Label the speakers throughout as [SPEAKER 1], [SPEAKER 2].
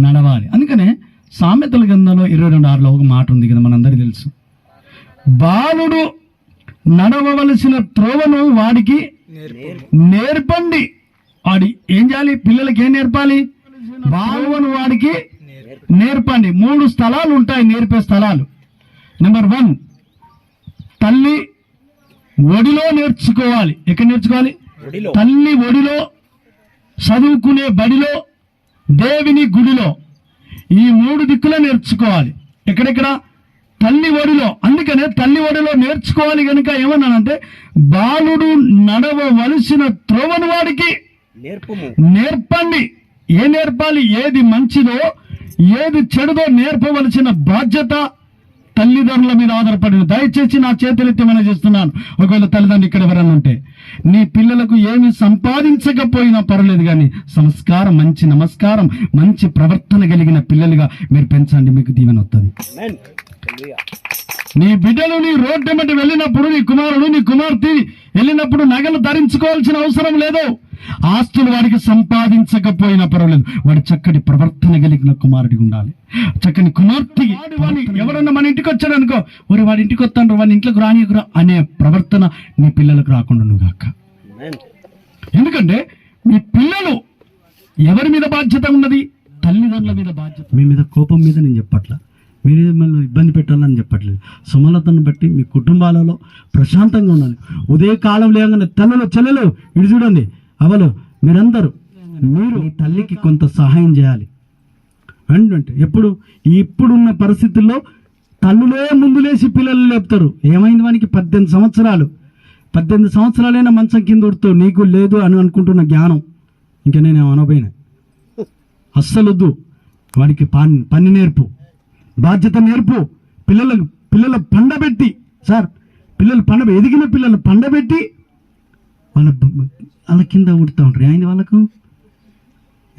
[SPEAKER 1] నడవాలి. అందుకనే సామెతల గ్రంథంలో ఇరవై రెండు ఆరులో ఒక మాట ఉంది కదా మనందరికీ తెలుసు. బాలుడు నడవవలసిన త్రోవను వాడికి నేర్పండి. వాడి ఏం చేయాలి? పిల్లలకి ఏం నేర్పాలి? బాలువను వాడికి నేర్పండి. మూడు స్థలాలు ఉంటాయి నేర్పే స్థలాలు. నెంబర్ వన్ తల్లి ఒడిలో నేర్చుకోవాలి. ఎక్కడ నేర్చుకోవాలి? తల్లి ఒడిలో చదువుకునే బడిలో దేవిని గుడిలో ఈ మూడు దిక్కులో నేర్చుకోవాలి. ఎక్కడెక్కడ? తల్లి ఒడిలో. అందుకనే తల్లి ఒడిలో నేర్చుకోవాలి కనుక ఏమన్నానంటే బాలుడు నడవవలసిన త్రోవను వాడికి నేర్పండి. ఏ నేర్పాలి? ఏది మంచిదో ఏది చెడుదో నేర్పవలసిన బాధ్యత తల్లిదండ్రుల మీద ఆధారపడిన దయచేసి నా చేతులెత్తి మనం చేస్తున్నాను ఒకవేళ తల్లిదండ్రులు ఇక్కడ ఎవరన్నా ఉంటే నీ పిల్లలకు ఏమి సంపాదించకపోయినా పర్వాలేదు కానీ సంస్కారం మంచి నమస్కారం మంచి ప్రవర్తన కలిగిన పిల్లలుగా మీరు పెంచండి మీకు దీవెన వస్తుంది నీ బిడ్డలు నీ రోడ్డు వెంట వెళ్ళినప్పుడు నీ కుమారుడు నీ కుమార్తె వెళ్ళినప్పుడు నగలు ధరించుకోవాల్సిన అవసరం లేదు. ఆస్తులు వాడికి సంపాదించకపోయినా పర్వాలేదు. వాడి చక్కటి ప్రవర్తన కలిగిన కుమారుడిగా ఉండాలి. చక్కని కుమార్తె ఎవరన్నా మన ఇంటికి వచ్చాడు అనుకో ఒరే వాడి ఇంటికి వస్తాడు వాడి ఇంట్లోకి రానియకురా అనే ప్రవర్తన నీ పిల్లలకు రాకుండా నువ్వు గాక.
[SPEAKER 2] ఆమేన్
[SPEAKER 1] ఎందుకంటే మీ పిల్లలు ఎవరి మీద బాధ్యత ఉన్నది? తల్లిదండ్రుల మీద బాధ్యత. మీ మీద కోపం మీద నేను చెప్పట్లా. మీరు మిమ్మల్ని ఇబ్బంది పెట్టాలని చెప్పట్లేదు. సుమలతను బట్టి మీ కుటుంబాలలో ప్రశాంతంగా ఉండాలి. ఉదయ కాలం లేగానే తల్లులు చెల్లెలు ఇటు చూడండి. అవలు మీరందరూ మీరు మీ తల్లికి కొంత సహాయం చేయాలి. అంటే ఎప్పుడు? ఇప్పుడున్న పరిస్థితుల్లో తల్లులే ముందు లేచి పిల్లలు లేపుతారు. ఏమైంది వానికి? పద్దెనిమిది సంవత్సరాలు. పద్దెనిమిది సంవత్సరాలైనా మంచం కింద ఉడుతావు నీకు లేదు అని అనుకుంటున్న జ్ఞానం. ఇంకా నేను అనబోయినా. అస్సలొద్దు. వాడికి పని పని నేర్పు. బాధ్యత నేర్పు. పిల్లలకు పిల్లల పండబెట్టి. సార్ పిల్లలు పండ ఎదిగిన పిల్లలు పండబెట్టి వాళ్ళ వాళ్ళ కింద ఉడుతూ ఉంటారు. ఆయన వాళ్ళకు?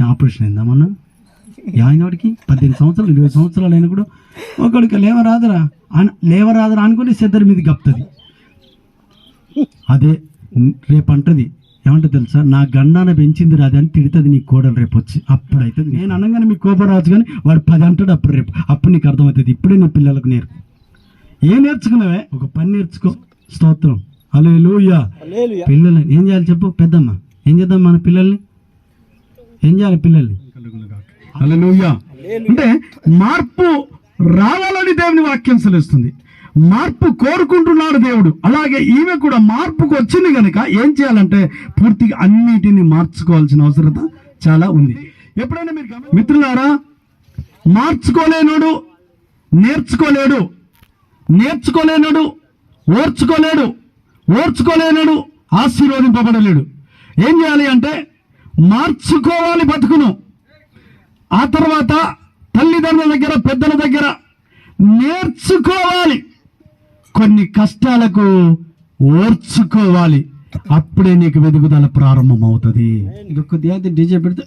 [SPEAKER 1] ఆపరేషన్ అయిందా మొన్న? ఆయన వాడికి? పద్దెనిమిది సంవత్సరాలు ఇరవై సంవత్సరాలు అయినా కూడా ఒకడికి లేవరాదరా అని లేవరాదరా అనుకుని సిద్దరి మీద గప్తుంది. అదే రేపు అంటది ఏమంటే తెలుసా? నా గండాన పెంచింది రాదు అని తిడుతుంది నీ కోడలు రేపు వచ్చి. అప్పుడు అవుతుంది నేను అనగానే మీకు కోపం రావచ్చు కానీ వాడు పది అంటాడు అప్పుడు రేపు. అప్పుడు నీకు అర్థమవుతుంది. ఇప్పుడే నీ పిల్లలకు నేర్పు. ఏం నేర్చుకున్నావే? ఒక పని నేర్చుకో. స్తోత్రం. అలే లూయా
[SPEAKER 2] హల్లెలూయా.
[SPEAKER 1] పిల్లల్ని ఏం చేయాలి చెప్పు పెద్దమ్మ. ఏం చేద్దాం మన పిల్లల్ని? ఏం చేయాలి పిల్లల్ని? హల్లెలూయా. అంటే మార్పు రావాలని దేవుని వాక్యం సెలవుస్తుంది. మార్పు కోరుకుంటున్నాడు దేవుడు. అలాగే ఈమె కూడా మార్పుకు వచ్చింది కనుక ఏం చేయాలంటే పూర్తిగా అన్నిటిని మార్చుకోవాల్సిన అవసరత చాలా ఉంది. ఎప్పుడైనా మీరు మిత్రులారా మార్చుకోలేనుడు నేర్చుకోలేడు. నేర్చుకోలేనుడు ఓర్చుకోలేడు. ఓర్చుకోలేనడు ఆశీర్వదింపబడలేడు. ఏం చేయాలి అంటే మార్చుకోవాలి బతుకును. ఆ తర్వాత తల్లిదండ్రుల దగ్గర పెద్దల దగ్గర నేర్చుకోవాలి. కొన్ని కష్టాలకు ఓర్చుకోవాలి. అప్పుడే నీకు వెదుగుదల ప్రారంభం అవుతుంది కొద్దిగా డీజే పెడితే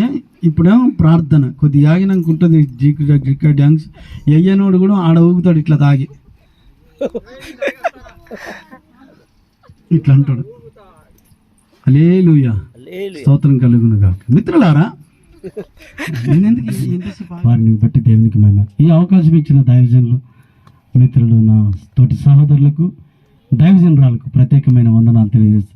[SPEAKER 1] ఏ ఇప్పుడేమో ప్రార్థన. కొద్దిగా ఆగినాక ఉంటుంది జీక జిక్క డ్యాన్స్. అయ్యనోడు కూడా ఆడ ఊగుతాడు ఇట్లా తాగి. ఇట్లా అంటాడు అలేలుయా
[SPEAKER 2] హల్లెలూయా.
[SPEAKER 1] స్తోత్రం కలుగును గాక. మిత్రులారా వారిని బట్టి దేవునికి మహిమ. ఈ అవకాశం ఇచ్చిన దైవజనులు మిత్రులు నా తోటి సహోదరులకు దైవజనరాలకు ప్రత్యేకమైన వందనాలు తెలియజేస్తాను